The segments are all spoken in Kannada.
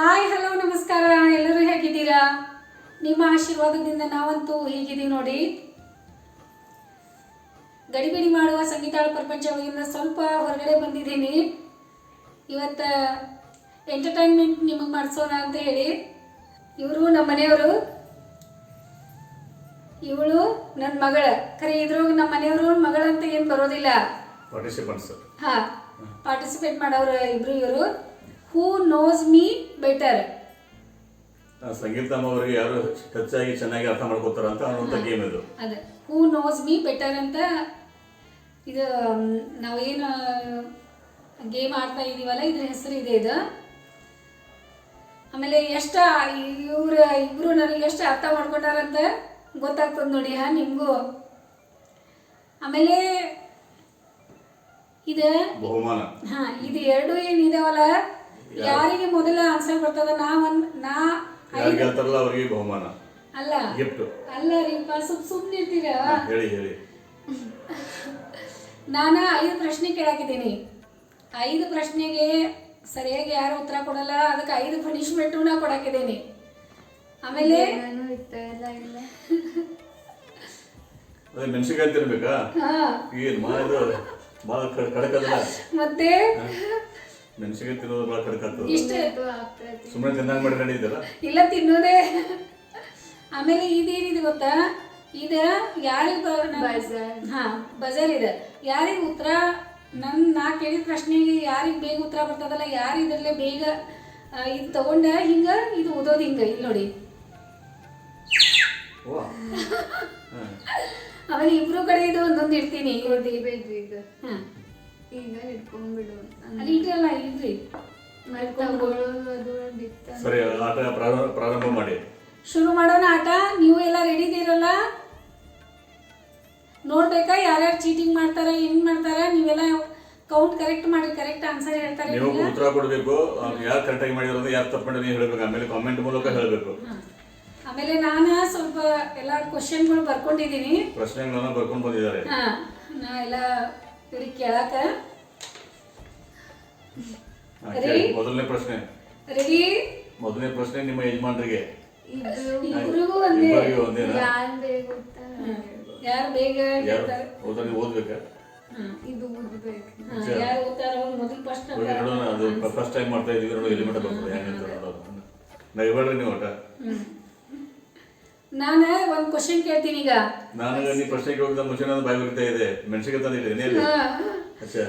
ಹಾಯ್ ಹಲೋ ನಮಸ್ಕಾರ. ಎಲ್ಲರೂ ಹೇಗಿದ್ದೀರಾ? ನಿಮ್ಮ ಆಶೀರ್ವಾದದಿಂದ ನಾವಂತೂ ಹೀಗಿದ್ದೀವಿ ನೋಡಿ. ಗಡಿಬಿಡಿ ಮಾಡುವ ಸಂಗೀತಾಳ ಪ್ರಪಂಚ ಒಳಗಿಂದ ಸ್ವಲ್ಪ ಹೊರಗಡೆ ಬಂದಿದ್ದೀನಿ. ಇವತ್ತು ಎಂಟರ್ಟೈನ್ಮೆಂಟ್ ನಿಮಗೆ ಮಾಡಿಸೋಣ ಅಂತ ಹೇಳಿ. ಇವರು ನಮ್ಮ ಮನೆಯವರು. ಇವಳು ನನ್ನ ಮಗಳ. ಖರೆ ಇದ್ರೊಳಗೆ ನಮ್ಮ ಮನೆಯವರು ಮಗಳಂತ ಏನು ಬರೋದಿಲ್ಲ. ಪಾರ್ಟಿಸಿಪೇಟ್ ಮಾಡೋರು ಇಬ್ರು ಇವರು. ಹೂ ನೋಸ್ ಮೀ ಬೆಟರ್ ಸಂಗೀತಮ್ಮ ಅವರಿಗೆ ಯಾರು ಚೆನ್ನಾಗಿ ಅರ್ಥ ಮಾಡ್ಕೋತಾರ ಅಂತ ಅನ್ನುವಂಥ ಗೇಮ್ ಇದು. ಅದ. ಹೂ ನೋಸ್ ಮೀ ಬೆಟರ್ ಅಂತ ಇದು ಮ್, ನಾವೇನು ಗೇಮ್ ಆಡ್ತಾ ಇದೀವಲ್ಲ ಇದ್ರ ಹೆಸರು ಇದೆ ಇದು. ಆಮೇಲೆ ಎಷ್ಟ ಇವ್ರ ಇಬ್ರು ನನಗೆ ಎಷ್ಟು ಅರ್ಥ ಮಾಡ್ಕೊಂಡಾರಂತ ಗೊತ್ತಾಗ್ತದ ನೋಡಿ ಹಾ ನಿಮಗೂ. ಆಮೇಲೆ ಇದು ಬಹುಮಾನ. ಹಾ ಇದು ಎರಡು ಏನಿದಾವಲ್ಲ? ಯಾರಿಗೆ ಮೊದಲ ಆನ್ಸರ್ ಬರ್ತದ ನಾ ಒಂದ್ ನಾ ಯಾರು ಗೆಲ್ತಾರಲ್ಲ ಅವರಿಗೆ ಬಹುಮಾನ. ಅಲ್ಲ. ಗಿಫ್ಟ್ ಅಲ್ಲ ರೀಪ ಸುಮ್ ಸುಮ್ಮನೆ ಇರ್ತೀರ? ಹೇಳಿ ಹೇಳಿ. ನಾನು ಐದು ಪ್ರಶ್ನೆ ಕೇಳಾಕಿದ್ದೀನಿ. ಐದು ಪ್ರಶ್ನೆಗೆ ಸರಿಯಾಗಿ ಯಾರು ಉತ್ತರ ಕೊಡಲ್ಲ? ಅದಕ್ಕೆ ಐದು ಪನಿಷ್ಮೆಂಟು ನಾ ಕೊಡಾಕಿದ್ದೀನಿ. ಆಮೇಲೆ ಅದೇ ಮೆಣಸಿನ್ಕಾಯಿ ತಿನ್ಬೇಕಾ? ಹಾ. ಏನ್ ಮಾ ಇದು ಭಾಳ ಕಡಕದಲ್ಲ ಮತ್ತೆ? ಮೆಣಸಿನ್ಕಾಯಿ ತಿನ್ನೋದು ಭಾಳ ಕಡಕತ್ತದ ಇಷ್ಟ ಇದು ಸುಮ್ಮನೆ ತಿನ್ನಂಗ್ ಮಾಡಿ ನಡೀತಲ್ಲ ಇಲ್ಲ ತಿನ್ನೋದೇ. ಆಮೇಲೆ ಇದೇನಿದೆ ಗೊತ್ತಾ? ಇದ ಯಾರಿಗೆ ಬಜಾರ್. ಹಾ ಬಜಾರ್ ಇದೆ. ಯಾರಿಗೆ ಉತ್ತರ? ನನ್ ನಾ ಕೇಳಿದ ಪ್ರಶ್ನೆಗೆ ಯಾರಿಗೆ ಬೇಗ ಉತ್ತರ ಬರ್ತದಲ್ಲ ಯಾರು ಇದ್ರಲ್ಲೇ ಬೇಗ ಇದು ತಗೊಂಡ ಹಿಂಗ ಇದು ಓದೋದು ಹಿಂಗ ಇಲ್ಲಿ ನೋಡಿ. ಆಮೇಲೆ ಇಬ್ರು ಕಡೆ ಇದು ಒಂದೊಂದು ಇಡ್ತೀನಿ. ಈಗ ಹಾ. ಈಗ ಹಿಡ್ಕೊಂಡ್ಬಿಡು. ಅಲ್ಲಿ ಇಟ್ರಲ್ಲ ಇಲ್ರಿ ಮತ್ತೆ ತಗೊಳ್ಳೋದು ಅದು ಬಿತ್ತ ಸರಿ ಆಟ ಪ್ರಾರಂಭ ಮಾಡಿ. ಶುರು ಮಾಡೋಣ ಆಟ? ನೀವು ಎಲ್ಲ ರೆಡಿ ಇದ್ದೀರಲ್ಲ? ನೋಡ್ಬೇಕಾ ಯಾರ್ಯಾರು ಚೀಟಿಂಗ್ ಮಾಡ್ತಾರ ಹೆಂಗ್ ಮಾಡ್ತಾರ? ನೀವೆಲ್ಲ ಕೌಂಟ್ ಕರೆಕ್ಟ್ ಮಾಡಿ ಕರೆಕ್ಟ್ ಆನ್ಸರ್ ಹೇಳ್ತಾರೆ ನೀವು ಉತ್ತರ ಕೊಡಬೇಕು ಯಾರು ಕರೆಕ್ಟ್ ಆಗಿ ಮಾಡಿದ್ರು ಯಾರು ತಪ್ಪು ಮಾಡಿದ್ರು ನೀವು ಹೇಳ್ಬೇಕು. ಆಮೇಲೆ ಕಾಮೆಂಟ್ ಮೂಲಕ ಹೇಳಬೇಕು. ಆಮೇಲೆ ನಾನು ಸ್ವಲ್ಪ ಎಲ್ಲ ಕ್ವಶನ್ಗಳು ಬರ್ಕೊಂಡಿದ್ದೀನಿ. ಪ್ರಶ್ನೆಗಳನ್ನ ಬರ್ಕೊಂಡು ಬಂದಿದ್ದಾರೆ. ಹಾ ನಾ ಎಲ್ಲ ಕೇಳಾಕ? ಹಾ, ಮೊದಲನೇ ಪ್ರಶ್ನೆ. ರೆಡಿ ಮೊದಲನೇ ಪ್ರಶ್ನೆ ನಿಮ್ಮ ಯಜಮಾನರಿಗೆ. ಒಂದೇ. ಯಾರು ಬೇಗ ಯಾರು ಬೇಗ ಯಾರು? ಹೇಳ್ತಾರೆ? ಓದ್ಬೇಕಾ? ಇದು ಓದ್ಬೇಕು. ಯಾರು ಓದ್ತಾರ ಮೊದಲು ಫಸ್ಟ್ ಓಕೆ ನೋಡೋಣ ಅದು ಫಸ್ಟ್ ಟೈಮ್ ಮಾಡ್ತಾ ಇದೀವಿ ನೋಡೋ ಎಲಿಮೆಂಟ್ ಬರ್ತದೆ. ಹೆಂಗಂತ ನೋಡೋದು ನಗಬೇಡ್ರಿ ನೀವು ಒಟ್ಟ? ನಾನು ಒಂದು ಕ್ವಶನ್ ಕೇಳ್ತೀನಿ ಈಗ. ನಾನು ನೀವು ಪ್ರಶ್ನೆ ಕೇಳಿದ ಮುಂಚೆ ನಾನು ಬಾಯಿ ಬರಿತಾ ಇದೆ. ಮೆಣಸಿಗೆ ತಂದಿಟ್ಟಿದ್ದೀನಿ. ಅಚ್ಚಾ.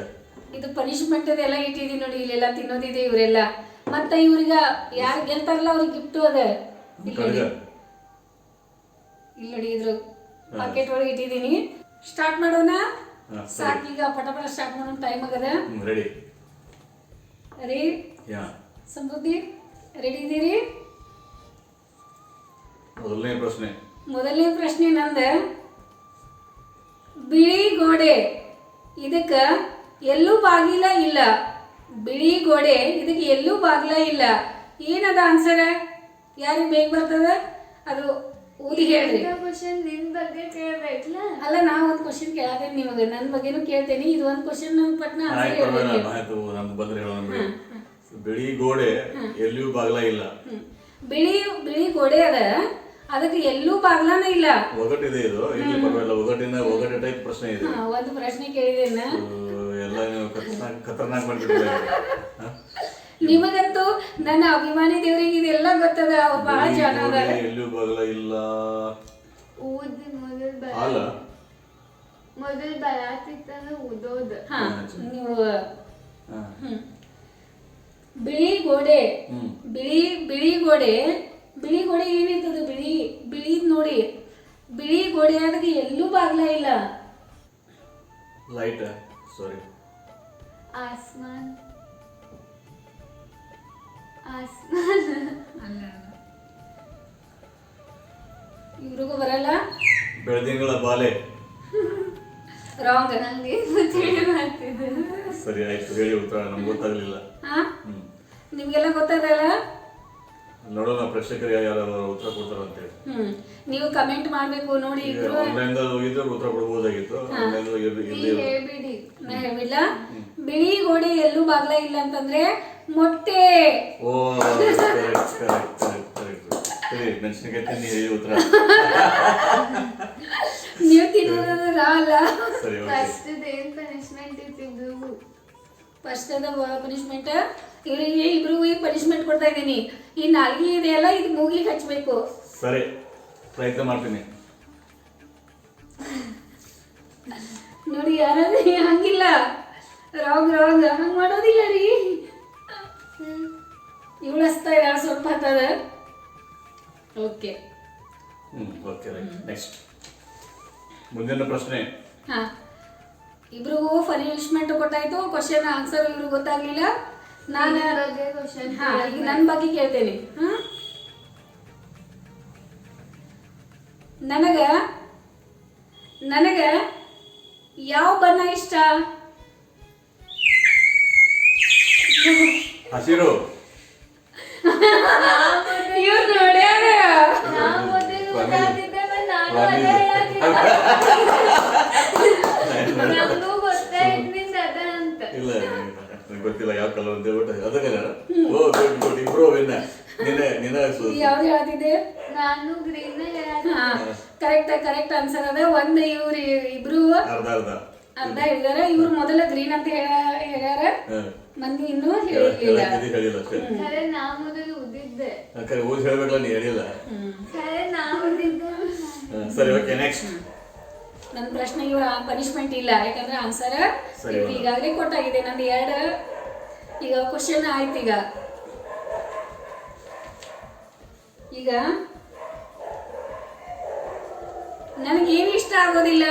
ಇದು ಪನಿಷ್ಮೆಂಟ್ ಎಲ್ಲ ಇಟ್ಟಿದೀನಿ ನೋಡಿ ಇಲ್ಲೆಲ್ಲ ತಿನ್ನೋದಿದೆ ಇವರೆಲ್ಲ. ಮತ್ತೆ ಇವ್ರಿಗ ಯಾರು ಗೆಲ್ತಾರಲ್ಲ ಅವ್ರಿಗೆ ಗಿಫ್ಟ್ ಅದ. ಇಲ್ಲಿ ನೋಡಿ. ಇದ್ರು. ಪಾಕೆಟ್ ಒಳಗೆ ಇಟ್ಟಿದ್ದೀನಿ ಸ್ಟಾರ್ಟ್ ಮಾಡೋಣ? ಸಾಕು ಸಾಕೀಗ ಪಟ ಪಟ ಸ್ಟಾರ್ಟ್ ಮಾಡೋಣ ಟೈಮ್ ಆಗದ? ರೆಡಿ ರೀ ಯಾ. ಸಮೃದ್ಧಿ ರೆಡಿ ಇದ್ದೀರಿ ಮೊದಲನೇ ಪ್ರಶ್ನೆ. ಮೊದಲನೇ ಪ್ರಶ್ನೆ ನಂದ. ಬಿಳಿ ಗೋಡೆ ಇದಕ್ಕ ಎಲ್ಲೂ ಬಾಗಿಲ ಇಲ್ಲ. ಬಿಳಿ ಗೋಡೆ ಇದಕ್ಕೆ ಎಲ್ಲೂ ಬಾಗಿಲ ಇಲ್ಲ. ಏನದ ಆನ್ಸರ್ ಯಾರಿಗೆ ಬೇಗ ಬರ್ತದ? ಅದು ಓದಿ ಹೇಳ್ರಿ. ಕ್ವಶನ್ ನಿನ್ ಬಗ್ಗೆ ಕೇಳ್ಬೇಕಲ್ಲ ಅಲ್ಲ ನಾ ಒಂದು ಕ್ವಶನ್ ಕೇಳತೇನೆ ನಿಮಗೆ. ನನ್ನ ಬಗ್ಗೆನೂ ಕೇಳ್ತೇನೆ. ಇದು ಒಂದು ಕ್ವಶನ್ ಪಟ್ನ ನಮ್ಗೆ ಬಂದ್ರೆ ಹೇಳೋಣ ಬಿಡಿ. ಬಿಳಿ ಗೋಡೆ ಎಲ್ಲಿಯೂ ಬಾಗಿಲ ಇಲ್ಲ. ಬಿಳಿ ಬಿಳಿ ಗೋಡೆ ಅದ. ಅದಕ್ಕೆ ಎಲ್ಲೂ ಬಾಗ್ಲಾನ ಇಲ್ಲ. ಒಗಟಿದೆ ಇದು. ಇಲ್ಲಿ ಪರವಾಗಿಲ್ಲ ಒಗಟಿನ ಒಗಟ ಟೈಪ್ ಪ್ರಶ್ನೆ ಇದೆ. ಹಾ, ಒಂದು ಪ್ರಶ್ನೆ ಕೇಳಿದೇನ? ಎಲ್ಲ ನೀವು ಖತರ್ನಾಕ್ ಖತರ್ನಾಕ್ ಮಾಡ್ಬಿಟ್ಟಿದ್ದಾರೆ. ಹಾ? ನಿಮಗಂತೂ ನನ್ನ ಅಭಿಮಾನಿ ದೇವರಿಗೆ ಇದೆಲ್ಲ ಗೊತ್ತದ? ಅವ್ರು ಬಹಳ ಜನ ಅದಾರ. ಎಲ್ಲಿಯೂ ಬಾಗ್ಲ ಇಲ್ಲ. ಓದಿ ಮೊದಲ್ ಬರ ಮೊದಲು ಮೊದಲ್ ಬರಾತಿತ್ತಂದ ಓದೋದು ಹಾ ನೀವು ಹ್ಮ್. ಬಿಳಿ ಗೋಡೆ. ಬಿಳಿ ಬಿಳಿ ಗೋಡೆ ಬಿಳಿ ಗೋಡೆ ಏನಿರ್ತದೆ ಬಿಳಿ? ಬಿಳಿ ನೋಡಿ. ಬಿಳಿ ಗೋಡೆ ಅದಕ್ಕೆ ಎಲ್ಲೂ ಬಾಗ್ಲ ಇಲ್ಲ. ಲೈಟ್ ಸಾರಿ ಆಸ್ಮಾನ್. ಆಸ್ಮಾನ್. ಇವ್ರಿಗೂ ಬರಲ್ಲ? ಬೆಳದಿಂಗಳ ಬಾಲೆ. ರಾಂಗ್ ನಂಗೆ ತಿಳಿ ಮಾಡ್ತಿದ್ದೆ ಸರಿ ಆಯ್ತು ಹೇಳಿ ಉತ್ತರ ನಮ್ಗೆ ಗೊತ್ತಾಗ್ಲಿಲ್ಲ. ನಿಮ್ಗೆಲ್ಲ ಗೊತ್ತದಲ್ಲ ನೋಡೋಣ ಪ್ರೇಕ್ಷಕರು ಯಾರು ಉತ್ತರ ಕೊಡ್ತಾರ ಅಂತೇಳಿ ಹ್ಮ್. ನೀವು ಕಮೆಂಟ್ ಮಾಡಬೇಕು ನೋಡಿ ಇದ್ರು. ಆನ್ಲೈನ್ ಹೋಗಿದ್ರೆ ಉತ್ತರ ಕೊಡಬಹುದಾಗಿತ್ತು ಆನ್ಲೈನ್ ಹೇಳ್ಬಿಡಿ. ನಾ ಹೇಳ್ಬಿಡ್ಲ? ಬಿಳಿ ಗೋಡೆ ಎಲ್ಲೂ ಬಾಗ್ಲ ಇಲ್ಲ ಅಂತಂದ್ರೆ ಮೊಟ್ಟೆ. ಓ ಮೆಣಸಿನಕಾಯಿ ತಿನ್ನಿ ಹೇಳಿ ಉತ್ತರ. ನೀವು ತಿನ್ನೋದು ನಾ ಅಲ್ಲ ಸರಿ ಓಕೆ ಪನಿಷ್ಮೆಂಟ್ ಇತ್ತಿದ್ದು ಫಸ್ಟ್ ಅದ ಪನಿಷ್ಮೆಂಟ್ ಇವರಿಗೆ ಈಗ ಪನಿಷ್ಮೆಂಟ್ ಕೊಡ್ತಾ ಇದ್ದೀನಿ. ಈ ನಾಲ್ಗೆ ಇದೆಯಲ್ಲ ಇದು ಮೂಗಿಗೆ ಹಚ್ಚಬೇಕು ಸರಿ ಪ್ರಯತ್ನ ಮಾಡ್ತೀನಿ. ನೋಡಿ ಯಾರಾದ್ರೂ ಹಂಗಿಲ್ಲ. ರಾಂಗ್ ರಾಂಗ್ ಹಂಗ್ ಮಾಡೋದಿಲ್ಲ ರೀ. ಇವಳು ಹಚ್ತಾ ಇದ್ದಾಳೆ ಸ್ವಲ್ಪ ಹತ್ತದ? ಓಕೆ ಓಕೆ ರೈಟ್ ನೆಕ್ಸ್ಟ್ ಮುಂದಿನ ಪ್ರಶ್ನೆ. ಹಾ. ಇಬ್ರಿಗೂ ಪನಿಷ್ಮೆಂಟ್ ಕೊಟ್ಟಾಯ್ತು ಕ್ವಶನ್ ಆನ್ಸರ್ ಇವ್ರಿಗೆ ಗೊತ್ತಾಗ್ಲಿಲ್ಲ. ನಾನು ಹಾ ಈಗ ನನ್ನ ಬಗ್ಗೆ ಕೇಳ್ತೇನೆ. ಹಾ? ನನಗ ನನಗ ಯಾವ ಬಣ್ಣ ಇಷ್ಟ? ಹಸಿರು. ಇವ್ರು ನೋಡ್ಯಾರ ನಾವು ಮೊದಲು ಓದಾತಿದ್ದೆ but ನಾನು ರಾಗಿ. ಅದೇ ಹೇಳಾತಿದ್ದೆ. ನಮಗೂ ಗೊತ್ತಾಯ್ತಿಂದ ಅದ ಅಂತ ಇಲ್ಲ. ನಂಗೆ ಗೊತ್ತಿಲ್ಲ ಯಾವ ಕಲರ್ ಅಂತ ಹೇಳ್ಬಿಟ್ಟು. ಅದಕ್ಕೆ ಓ ಗುಡ್ ಗುಡ್ ಇಂಪ್ರೂವ್ ವಿನ್ನ ನಿನ್ನೆ ನಿನ್ನ ಯಾವ್ದು ಹೇಳ್ತಿದ್ದೆ ನಾನು ಗ್ರೀನ್ ಕರೆಕ್ಟ್ ಕರೆಕ್ಟ್ ಆನ್ಸರ್ ಅದ. ಒಂದ್ ಇವ್ರು ಇಬ್ರು ಅರ್ಧ ಅರ್ಧ. ಅರ್ಧ ಹೇಳಿದಾರ ಇವ್ರು ಮೊದಲ ಗ್ರೀನ್ ಅಂತ ಹೇಳ- ಹೇಳ್ಯಾರ. ಮಂದಿ ಇನ್ನೂ ಹೇಳಿಲ್ಲ ಖರೆ ನಾ ಮೊದಲು ಉದಿದ್ದೆ ಯಾಕಂದ್ರೆ ಓದಿ ಹೇಳ್ಬೇಕಲ್ಲ ನೀ ಹೇಳಿಲ್ಲ. ಖರೆ ನಾ ಉದಿದ್ದೆ ಸರಿ ಓಕೆ ನೆಕ್ಸ್ಟ್ ನನ್ನ ಪ್ರಶ್ನೆಗೆ ಪನಿಷ್ಮೆಂಟ್ ಇಲ್ಲ. ಯಾಕಂದ್ರೆ ಆನ್ಸರ್ ಇವ್ರು ಈಗಾಗಲೇ ಕೊಟ್ಟಾಗಿದೆ. ನಂದು ಎರಡು ಈಗ ಕ್ವಶನ್ ಆಯ್ತು ಈಗ. ಈಗ ನನಗೇನು ಇಷ್ಟ ಆಗೋದಿಲ್ಲ?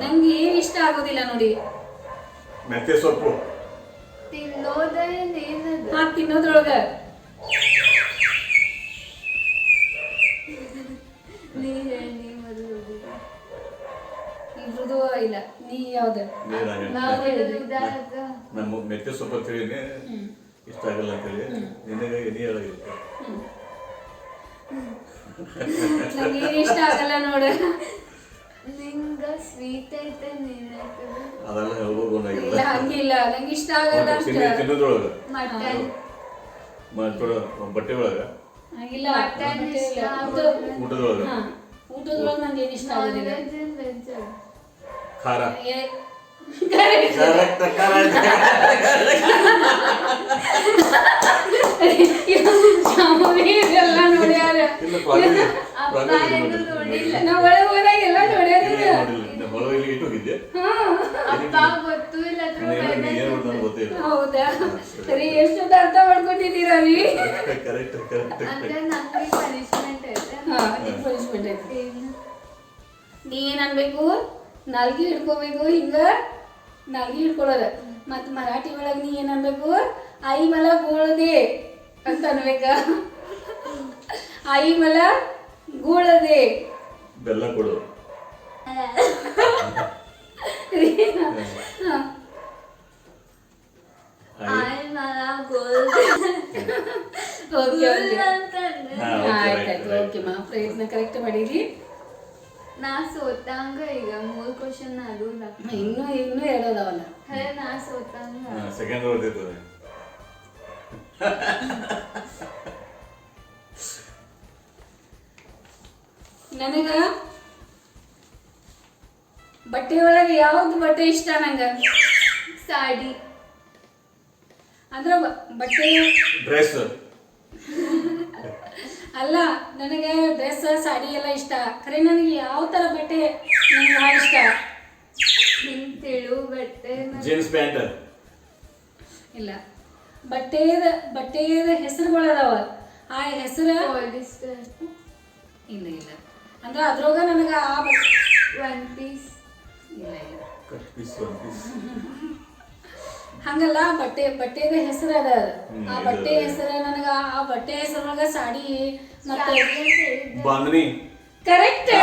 ನಂಗೆ ಏನು ಇಷ್ಟ ಆಗೋದಿಲ್ಲ ನೋಡಿ. ಮೆಂತ್ಯ ಸೊಪ್ಪು. ತಿನ್ನೋದ್ರೊಳಗ. ನೀ ಹೇಳಿ ಇಬ್ರದು ಇಲ್ಲ ನೀ ಯಾವ್ದು? ನಮ್ಮ ಸೊಪ್ಪು ಅಂತ ಇಷ್ಟ ಆಗಲ್ಲ ಅಂತೇಳಿ ನಿನಗೆ ನೀ ಏನು ಇಷ್ಟ ಆಗಲ್ಲ ನೋಡು. ನಿಂಗ ಸ್ವೀಟ್ ಐತೆ ನೀನೈತದ ಅದೆಲ್ಲ ಹೇಳ್ಬೋದಾಗಿಲ್ಲ ಇಲ್ಲ ಹಂಗಿಲ್ಲ. ನಂಗೆ ಇಷ್ಟ ಆಗಲ್ಲ ಅಷ್ಟೇ. ತಿನ್ನೋದ್ರೊಳಗ. ಮಟನ್. ಬಟ್ಟೆ ಒಳಗ. ಇಲ್ಲ ಮಟನ್ ಮತ್ತೆ ಇಷ್ಟ ಇಲ್ಲ. ಆಗೋದಿಲ್ಲ. ಊಟ- ಊಟದೊಳಗ ಹಾ ಊಟದೊಳಗೆ ನಂಗೆ ಏನು ಇಷ್ಟ ನಾನ್ ಆಗೋದಿಲ್ಲ ವೆಜ್ ವೆಜ್ ಖಾರ ಏ- Correct. ಕರೆಕ್ಟ್ ಕರೆಕ್ಟ್ ಶಾಮುವಿ ಇದೆಲ್ಲ ನೋಡ್ಯಾರ ಇಲ್ಲ ಪ್ರಾಣಿ ಅಪ್ಪ ಏನು ನೋಡಿಲ್ಲ ನಾವ್ ಒಳಗೆ ಹೋದಾಗ ಎಲ್ಲ ನೋಡ್ಯಾರ ಇಟ್ಟು ಹೋಗಿದ್ದೆ? ಹಾ ಅಪ್ಪ ಗೊತ್ತು ಇಲ್ಲ ಏನು ಗೊತ್ತಿಲ್ಲ ಹೌದಾ? ಸರಿ. ಎಷ್ಟು ಅರ್ಥ ಮಾಡ್ಕೊಂಡಿದ್ದೀರಾ ರೀ? ಕರೆಕ್ಟ್ ಕರೆಕ್ಟ್ ಅಂದ್ರೆ ನಂಗೆ ಪನಿಷ್ಮೆಂಟ್ ಐತೆ. ಹಾ ಪನಿಷ್ಮೆಂಟ್ ಐತಿ. ಏನು? ನೀ ಏನ್ ಅನ್ಬೇಕು? ನಾಲ್ಗೆ ಹಿಡ್ಕೋಬೇಕು ಹಿಂಗ ನಾಲ್ಗಿ ಹಿಡ್ಕೊಳೋದ. ಮತ್ ಮರಾಠಿ ಒಳಗ್ ನೀ ಏನ್ ಅನ್ಬೇಕು? ಐ ಮಲ ಗೋಳದೆ ಅಂತ ಅನ್ಬೇಕ. ಐ ಮಲ ಗೋಳದೆ. ಬೆಲ್ಲ ಕೊಡು. ಹಾ. ಆಯ್ ಮಗ ಗೋಲ್ಡ್ ಓಕೆ ಓಕೆ ಅಂತಂದ್ರೆ ಹಾ, okay, right, ಆಯ್ತಾಯ್ತು right. ಓಕೆ ಮಾ ಪ್ರಯತ್ನ ಕರೆಕ್ಟ್ ಮಾಡಿರಿ ನಾ ಸೋತಂಗ ಈಗ ಮೂರ್ ಕ್ವಶನ್ ಅದು ಇಲ್ಲ ಇನ್ನೂ ಇನ್ನೂ ಹೇಳೋದವಲ್ಲ ಖರೆ ನಾ ಸೋತಂಗ ಸೆಕೆಂಡ್ ಓದಿರ್ತದೆ ನನಗ ಬಟ್ಟೆ ಒಳಗೆ ಯಾವ್ದು ಬಟ್ಟೆ ಇಷ್ಟ ನಂಗ? ಸಾಡಿ. ಅಂದ್ರ ಬಟ್ಟೆ? ಡ್ರೆಸ್ ಅಲ್ಲ ನನಗೆ ಡ್ರೆಸ್ ಸಾಡಿ ಎಲ್ಲ ಇಷ್ಟ. ಖರೆ ನನಗೆ ಯಾವ ತರ ಬಟ್ಟೆ ನಂಗೆ ಭಾಳ ಇಷ್ಟ? ತಿಳು ಬಟ್ಟೆ ಜೀನ್ಸ್ ಪ್ಯಾಂಟ್ ಇಲ್ಲ. ಬಟ್ಟೆದ ಬಟ್ಟೆದ ಹೆಸರುಗಳದಾವ. ಆ ಹೆಸರು ಇಲ್ಲ ಇಲ್ಲ. ಅಂದ್ರೆ ಅದ್ರೊಳಗ ನನಗೆ ಆ ಬಟ್ಟೆ one piece cut piece one piece ಹಂಗಲ್ಲ ಬಟ್ಟೆ ಬಟ್ಟೆದ ಹೆಸರು ಅದ ಆ ಬಟ್ಟೆ ಹೆಸರು ನನಗ ಆ ಬಟ್ಟೆ ಹೆಸರೊಳಗ ಸಾಡಿ ಮತ್ತೆ ಬಾಂಧನಿ. ಕರೆಕ್ಟ್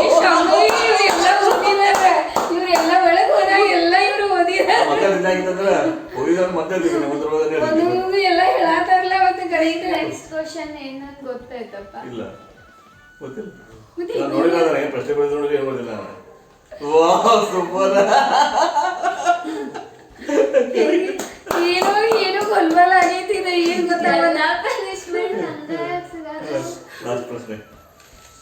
ಇವರೆಲ್ಲ ಓದಿದಾರ. ಇವರೆಲ್ಲ ಒಳಗ್ ಹೋದಾಗ ಎಲ್ಲ ಇವ್ರು ಓದಿದಾರ. ಒಂದು ಎಲ್ಲ ಹೇಳತ್ತಾರಲ್ಲ ಮತ್ತೆ ಕರೆಕ್ಟ್ ನೆಕ್ಸ್ಟ್ ಕ್ವಶನ್ ಏನಂತ ಗೊತ್ತಾಯ್ತಪ್ಪ? ಇಲ್ಲ. ಗೊತ್ತಿಲ್ಲ. ಸೂಪರ್ ಏನೋ ಏನೋ ಗೊಂದಲ ಆಗೈತಿದೆ ಏನ್ ಗೊತ್ತಾಗಲ್ಲ ಪನಿಷ್ಮೆಂಟ್ ಅಂದ್ರೆ ಲಾಸ್ಟ್ ಪ್ರಶ್ನೆ.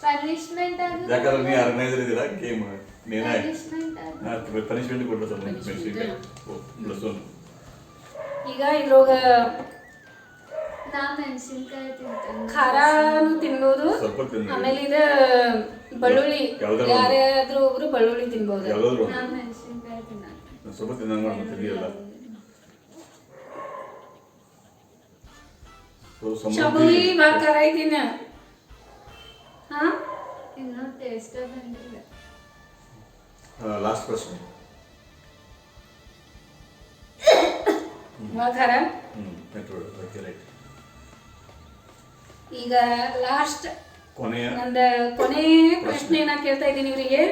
ಪನಿಷ್ಮೆಂಟ್ ಅಂದ್ರೆ ಯಾಕಂದ್ರೆ ನೀ ಆರ್ಗನೈಸರ್ ಇದೀರಾ ಗೇಮ್ ನೀನೇ ಪನಿಷ್ಮೆಂಟ್ ಕೊಡ್ಬೇಕು ಪನಿಷ್ಮೆಂಟ್ ಈಗ ಇದ್ರೊಳಗ ನಾ ಮೆಣಸಿನ್ಕಾಯಿ ತಿಂತೇನೆ. ಖಾರಾನು ತಿನ್ಬೋದು ಸ್ವಲ್ಪ ತಿನ್ನಿ. ಆಮೇಲೆ ಇದ ಬೆಳ್ಳುಳ್ಳಿ. ಒಂದು. ಯಾರಾದ್ರೂ ಒಬ್ರು ಬೆಳ್ಳುಳ್ಳಿ ತಿನ್ಬೋದು. ಯಾವ್ದಾದ್ರು ನಾ ಮೆಣಸಿನ್ಕಾಯಿ ತಿನ್ನಲ್ಲ ಸ್ವಲ್ಪ ತಿನ್ನಂಗ್ ಮಾಡಿ ತಿಂದಿರಲ್ಲ ಶಂಭುವಿ ಭಾಳ ಖಾರ ಐತಿನ ಹಾ? ಇನ್ನೂ ಟೇಸ್ಟ್ ಬಂದಿಲ್ಲ. ಲಾಸ್ಟ್ ಪ್ರಶ್ನೆ. ಭಾಳ ಖಾರ ಹ್ಮ್ ನೆಟ್ವರ್ಕ್ ಈಗ ಲಾಸ್ಟ್ ಕೊನೆಯ ನಂದ ಕೊನೆ ಪ್ರಶ್ನೆ. ನಾ ಕೇಳ್ತಾ ಇದ್ದೀನಿ ಇವರಿಗೆ.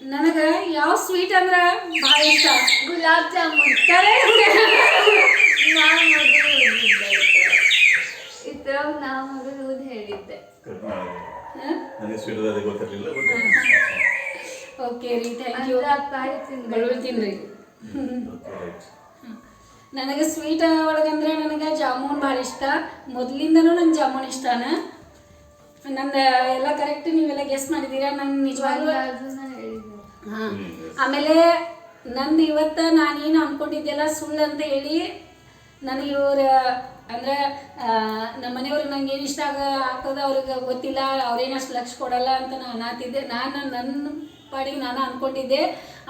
ನನಗ ಯಾವ ಸ್ವೀಟ್ ಅಂದ್ರ ಬಾಯಿ ಇಷ್ಟ? ಗುಲಾಬ್ ಜಾಮೂನ್. Correct. ನಾ ಮೊದಲು ಓದಿದ್ದೆ ಇದ್ರಾಗ ನಾ ಮೊದಲು ಓದಿ ಹೇಳಿದ್ದೆ? ನನಗೆ ಸ್ವೀಟ್ ಅದು ಗೊತ್ತಿರಲಿಲ್ಲ ಓಕೆ ರೀ ಥ್ಯಾಂಕ್ ಯು ತಿನ್ರಿ. ಓಕೆ ರೈಟ್ ನನಗೆ ಸ್ವೀಟ್ ಒಳಗಂದ್ರೆ ನನಗೆ ಜಾಮೂನ್ ಭಾಳ ಇಷ್ಟ. ಮೊದಲಿಂದನೂ ನಂಗೆ ಜಾಮೂನ್ ಇಷ್ಟನ. ನಂದು ಎಲ್ಲ ಕರೆಕ್ಟ್ ನೀವೆಲ್ಲ ಗೆಸ್ ಮಾಡಿದೀರ? ನಂಗೆ ನಿಜವಾಗ್ಲೂ ಹಾಂ. ಆಮೇಲೆ ನಂದು ಇವತ್ತು ನಾನೇನು ಅನ್ಕೊಂಡಿದ್ದೆಲ್ಲ ಸುಳ್ಳು ಅಂತ ಹೇಳಿ ನನಗೆ ಇವ್ರ ಅಂದ್ರೆ ನಮ್ಮ ಮನೆಯವ್ರು ನಂಗೆ ಏನು ಇಷ್ಟ ಆಗ ಆಗ್ತದ ಅವ್ರಿಗೆ ಗೊತ್ತಿಲ್ಲ ಅವ್ರೇನು ಅಷ್ಟು ಲಕ್ಷ ಕೊಡಲ್ಲ ಅಂತ ನಾನು ಅನ್ನತ್ತಿದ್ದೆ ನಾನು ನನ್ನ ಪಾಡಿಗೆ ನಾನು ಅಂದ್ಕೊಂಡಿದ್ದೆ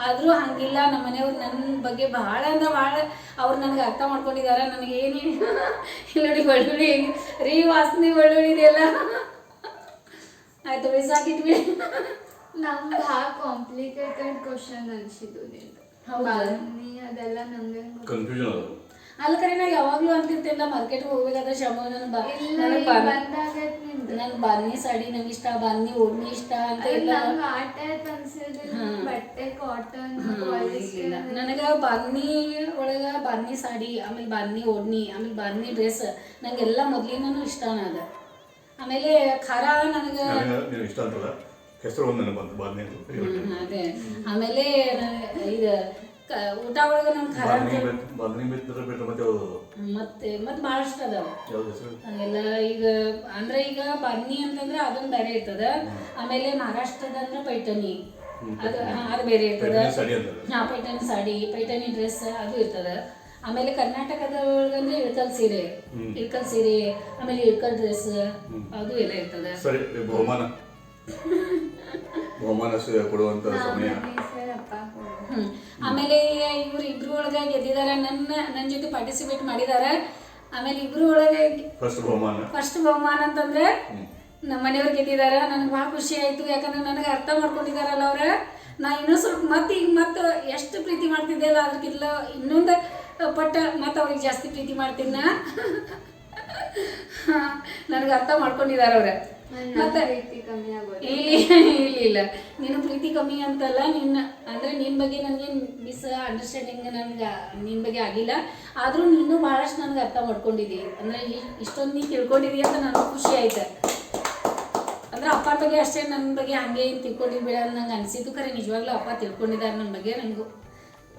ಆದರೂ ಹಂಗಿಲ್ಲ ನಮ್ಮ ಮನೆಯವ್ರು ನನ್ನ ಬಗ್ಗೆ ಭಾಳ ಅಂದ್ರೆ ಭಾಳ ಅವ್ರು ನನಗೆ ಅರ್ಥ ಮಾಡ್ಕೊಂಡಿದ್ದಾರೆ ನನಗೆ ಏನು ಇಲ್ಲ ನೋಡಿ ಬೆಳ್ಳುಳ್ಳಿ ರೀ ವಾಸನೆ ಬೆಳ್ಳುಳ್ಳಿ ಇದೆಯಲ್ಲ ಆಯ್ತು ಬಿಸಾಕಿಟ್ವಿ ನಮ್ಗೆ ಭಾಳ ಕಾಂಪ್ಲಿಕೇಟೆಡ್ ಕ್ವಶನ್ ಅನ್ಸಿದ್ದು ಹೌದಾ? ನೀ ಅದೆಲ್ಲ ನಮ್ಗೆ ಕನ್ಫ್ಯೂಷನ್ ಅಲ್ಲಿ ಕಡೆ ನಾ ಯಾವಾಗಲೂ ನಾ ಮಾರ್ಕೆಟ್ಗೆ ಹೋಗ್ಬೇಕಾದ್ರೆ ಶಮ ನನ್ನ ಬಾ ನನಗೆ ಬಾನ್ ನಿಂದು. ನನ್ ಬಾನ್ನಿ ಸಾಡಿ ನಂಗೆ ಇಷ್ಟ ಬಾನಿ ಓಡ್ನಿ ಇಷ್ಟ ಅಂತ ಇಲ್ಲ ಬಟ್ಟೆ ಕಾಟನ್ ಇಲ್ಲ ನನಗೆ ಬಾನ್ನಿ ಒಳಗ ಬಾನಿ ಸಾಡಿ ಆಮೇಲೆ ಬನ್ನಿ ಓಡ್ನಿ ಆಮೇಲೆ ಬಾನಿ ಡ್ರೆಸ್ ನಂಗೆಲ್ಲ ಮೊದ್ಲಿಂದನೂ ಇಷ್ಟ ಅದ ಆಮೇಲೆ ಖಾರ ನನಗೆ ಇಷ್ಟ ಅಂತಲ್ಲ ಹೆಸರು ಒಂದು ನನಗೆ ಬಂತು ಬಾದ್ನಿ ಅದೇ. ಆಮೇಲೆ ಇದು ಊಟ ಒಳಗೆ ನಮ್ ಖಾರ ಬಾದ್ನಿ ಬಿಟ್ಟರೆ ಮತ್ತೆ ಯಾವುದು? ಮತ್ತೆ ಮತ್ತೆ ಭಾಳಷ್ಟು ಅದಾವ. ಯಾವ್ದು ಈಗ ಅಂದ್ರೆ ಈಗ ಬರ್ನಿ ಅಂತಂದ್ರೆ ಅದೊಂದು ಬೇರೆ ಇರ್ತದ. ಆಮೇಲೆ ಮಹಾರಾಷ್ಟ್ರದ ಅಂದ್ರೆ ಪೈಟನಿ ಅದು ಅದು ಬೇರೆ ಇರ್ತದ. ಹಾ ಪೈಟನ್ ಸಾಡಿ ಪೈಟನಿ ಡ್ರೆಸ್ ಅದು ಇರ್ತದ. ಆಮೇಲೆ ಕರ್ನಾಟಕದ ಒಳಗಂದ್ರೆ ಇಳ್ಕಲ್ ಸೀರೆ. ಇಳ್ಕಲ್ ಸೀರೆ ಆಮೇಲೆ ಇಳ್ಕಲ್ ಡ್ರೆಸ್ ಅದು ಎಲ್ಲ ಇರ್ತದ. ಸರಿ ಬಹುಮಾನ. ಬಹುಮಾನ ಕೊಡುವಂತ ಸಮಯ. ಅಪ್ಪ. ಆಮೇಲೆ ಇವ್ರು ಇಬ್ರು ಒಳಗೆ ಗೆದ್ದಿದಾರ. ನನ್ನ ನನ್ನ ಜೊತೆ ಪಾರ್ಟಿಸಿಪೇಟ್ ಮಾಡಿದಾರ. ಆಮೇಲೆ ಇಬ್ರು ಒಳಗೆ ಫಸ್ಟ್ ಬಹುಮಾನ. ಅಂತಂದ್ರೆ ನಮ್ಮ ಮನೆಯವ್ರು ಗೆದ್ದಿದಾರ. ನನಗೆ ಭಾಳ ಖುಷಿ ಆಯ್ತು. ಯಾಕಂದ್ರೆ ನನಗೆ ಅರ್ಥ ಮಾಡ್ಕೊಂಡಿದಾರಲ್ಲ ಅವ್ರ. ನಾ ಇನ್ನೂ ಸ್ವಲ್ಪ ಮತ್ತೆ ಈಗ ಮತ್ತೆ ಎಷ್ಟು ಪ್ರೀತಿ ಮಾಡ್ತಿದ್ದೆ ಅಲ್ಲ ಅದಕ್ಕಿಲ್ಲ ಇನ್ನೊಂದು ಪಟ್ಟ ಮತ್ತೆ ಅವ್ರಿಗೆ ಜಾಸ್ತಿ ಪ್ರೀತಿ ಮಾಡ್ತೀನಿ ನಾ ನನಗೆ ಅರ್ಥ ಮಾಡ್ಕೊಂಡಿದಾರ ಅವ್ರ. ಮತ್ತೆ ಪ್ರೀತಿ ಕಮ್ಮಿ ಆಗೋದು. ಇಲ್ಲ ಇಲ್ಲ. ನಿನ್ನ ನೀನು ಪ್ರೀತಿ ಕಮ್ಮಿ ಅಂತಲ್ಲ ನಿನ್ನ ಅಂದ್ರೆ ನಿನ್ ಬಗ್ಗೆ ನನಗೆ ಮಿಸ್ ಅಂಡರ್ಸ್ಟ್ಯಾಂಡಿಂಗ್ ನನಗೆ ನಿನ್ ಬಗ್ಗೆ ಆಗಿಲ್ಲ. ಆದರೂ ನೀನು ಬಹಳಷ್ಟು ನನಗೆ ಅರ್ಥ ಮಾಡ್ಕೊಂಡಿದ್ದಿ ಅಂದ್ರೆ ಇಷ್ಟೊಂದು ನೀನು ತಿಳ್ಕೊಂಡಿದ್ದಿ ಅಂತ ನನಗೆ ಖುಷಿ ಆಯ್ತು. ಅಂದ್ರೆ ಅಪ್ಪ ಬಗ್ಗೆ ಅಷ್ಟೇ ನನ್ನ ಬಗ್ಗೆ ಹಂಗೆ ಏನು ತಿಳ್ಕೊಂಡಿದ್ ಬೇಡ ನಂಗೆ ಅನಿಸಿದ್ದು. ಖರೆ ನಿಜವಾಗ್ಲೂ ಅಪ್ಪ ತಿಳ್ಕೊಂಡಿದ್ದಾರೆ ನನ್ನ ಬಗ್ಗೆ ನನಗೂ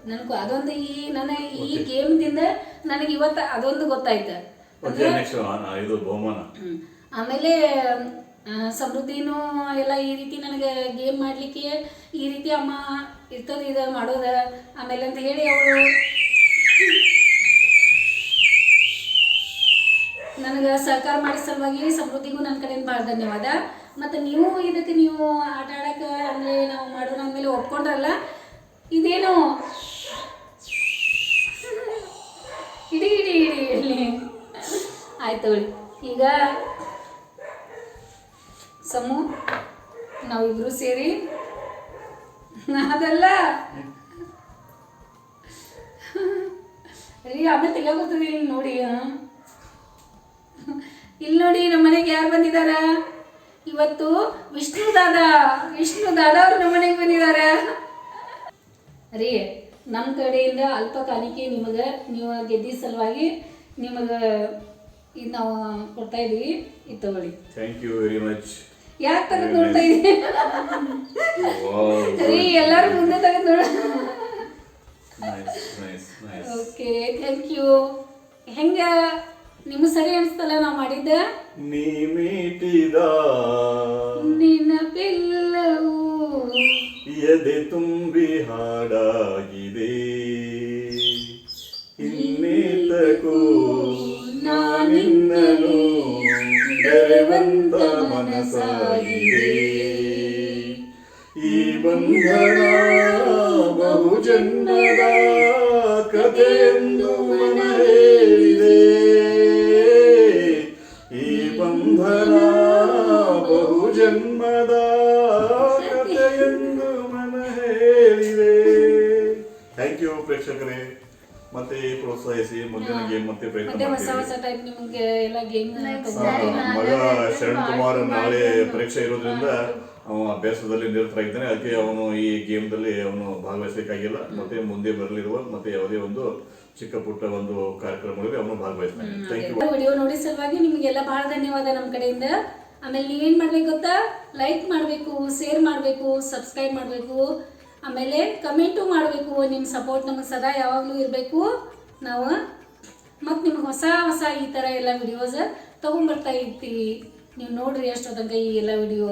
ನನಗೂ ಅದೊಂದು ಈ ನನ್ನ ಈ ಗೇಮ್ದಿಂದ ನನಗೆ ಇವತ್ತು ಅದೊಂದು ಗೊತ್ತಾಯ್ತು. ಓಕೆ ನೆಕ್ಸ್ಟ್ ಇದು ಬಹುಮಾನ. ಆಮೇಲೆ ಸಮೃದ್ಧಿನೂ ಎಲ್ಲ ಈ ರೀತಿ ನನಗೆ ಗೇಮ್ ಮಾಡಲಿಕ್ಕೆ ಈ ರೀತಿ ಅಮ್ಮ ಇರ್ತದ ಇದು ಮಾಡೋದ. ಆಮೇಲೆ ಅಂತ ಹೇಳಿ ಅವರು ನನಗೆ ಸಹಕಾರ ಮಾಡಿದ ಸಲುವಾಗಿ ಸಮೃದ್ಧಿಗೂ ನನ್ನ ಕಡೆಯಿಂದ ಭಾಳ ಧನ್ಯವಾದ. ಮತ್ತು ನೀವು ಇದಕ್ಕೆ ನೀವು ಆಟ ಆಡಕ್ಕೆ ಅಂದರೆ ನಾವು ಮಾಡೋಣ ಅಂದಮೇಲೆ ಒಪ್ಕೊಂಡ್ರಲ್ಲ ಇದೇನು? ಇಡಿ ಇಡಿ ಇಡಿ ಇಲ್ಲಿ ಆಯ್ತು ತಗೊಳ್ಳಿ. ಈಗ ಸಮು, ನಾವಿಬ್ರು ಸೇರಿ ಅದಲ್ಲ. ರೀ, ಆಮೇಲೆ ತೆಗೋತದೆ ಇಲ್ಲಿ ನೋಡಿ. ಇಲ್ಲಿ ನೋಡಿ, ನಮ್ಮ ಮನೆಗೆ ಯಾರು ಬಂದಿದಾರ? ಇವತ್ತು ವಿಷ್ಣು ದಾದ ವಿಷ್ಣು ದಾದ ಅವ್ರು ನಮ್ಮ ಮನೆಗೆ ಬಂದಿದಾರ. ರೀ ನಮ್ಮ ಕಡೆಯಿಂದ ಅಲ್ಪ ಕಾಣಿಕೆ ನಿಮಗೆ, ನೀವು ಗೆದ್ದಿದ ಸಲುವಾಗಿ ನಿಮಗೆ ಇದು ನಾವು ಕೊಡ್ತಾ ಇದೀವಿ. ಇದು ತಗೊಳ್ಳಿ. ಥ್ಯಾಂಕ್ ಯು ವೆರಿ ಮಚ್ ಯಾಕೆ ತೆಗೆದು ನೋಡ್ತಾ ಇದೀವಿ ರೀ ಎಲ್ಲರೂ ಮುಂದೆ ತೆಗೆದು ನೋಡ ಓಕೆ ಥ್ಯಾಂಕ್ ಯು ಹೆಂಗ ನಿಮ್ಗೆ ಸರಿ ಅನಿಸ್ತಲ್ಲ ನಾವು ಮಾಡಿದ್ದ? ನೀ ಮೀಟಿದ ನಿನ್ನ ಪಿಲ್ಲವು ಎದೆ ತುಂಬಿ ಹಾಡಾಗಿದೆ. ನಾನಿನ್ನನು ಬೆರೆವಂತ ಮನಸಾಗಿದೆ ಈ ಬಂಧನ ಬಹುಜನ್ಮದ ಕಥೆಯೆಂದು ಮನ ಹೇಳಿದೆ ಈ ಬಂಧನ ಬಹುಜನ್ಮದ ಕಥೆಯೆಂದು ಮನ ಹೇಳಿದೆ ಥ್ಯಾಂಕ್ ಯು ಪ್ರೇಕ್ಷಕರೇ. ಮತ್ತೆ ಪ್ರೋತ್ಸಾಹಿಸಿ ಮುಂದಿನ ಗೇಮ್ ಮತ್ತೆ ಪ್ರಯತ್ನ ಮತ್ತೆ ಹೊಸ ಮಾಡ್ತೀವಿ. ಟೈಪ್ ನಿಮಗೆ ಎಲ್ಲ ಗೇಮ್ Next ಮಗ ಶರಣ್ ಕುಮಾರ್ ನಾಳೆ. ಪರೀಕ್ಷೆ ಇರೋದ್ರಿಂದ ಅವ ಅಭ್ಯಾಸದಲ್ಲಿ ನಿರತರಾಗಿದ್ದಾನೆ ಅದಕ್ಕೆ ಅವನು ಈ ಗೇಮ್ದಲ್ಲಿ ಅವನು ಭಾಗವಹಿಸಲಿಕ್ಕಾಗಿಲ್ಲ. ಮತ್ತೆ ಮುಂದೆ ಬರಲಿರುವ ಮತ್ತೆ ಯಾವುದೇ ಒಂದು ಚಿಕ್ಕ ಪುಟ್ಟ ಒಂದು ಕಾರ್ಯಕ್ರಮಗಳಲ್ಲಿ ಅವನು ಭಾಗವಹಿಸ್ತಾನೆ. ಥ್ಯಾಂಕ್ ಯು ವಿಡಿಯೋ ನೋಡಿ ಸಲುವಾಗಿ ನಿಮಗೆಲ್ಲ ಬಹಳ ಧನ್ಯವಾದ ನಮ್ಮ ಕಡೆಯಿಂದ. ಆಮೇಲೆ ನೀವೇನು ಮಾಡ್ಬೇಕು ಗೊತ್ತಾ? ಲೈಕ್ ಮಾಡಬೇಕು ಶೇರ್ ಮಾಡಬೇಕು ಸಬ್ಸ್ಕ್ರೈಬ್ ಮಾಡಬೇಕು. ಆಮೇಲೆ ಕಮೆಂಟು ಮಾಡಬೇಕು ನಿಮ್ಮ ಸಪೋರ್ಟ್ ನಮಗೆ ಸದಾ ಯಾವಾಗಲೂ ಇರಬೇಕು. ನಾವು ಮತ್ತು ನಿಮ್ಗೆ ಹೊಸ ಹೊಸ ಈ ಥರ ಎಲ್ಲ ವಿಡಿಯೋಸ್ ತೊಗೊಂಬರ್ತಾ ಇರ್ತೀವಿ. ನೀವು ನೋಡ್ರಿ ಅಷ್ಟೋ ತನಕ ಈ ಎಲ್ಲ ವಿಡಿಯೋ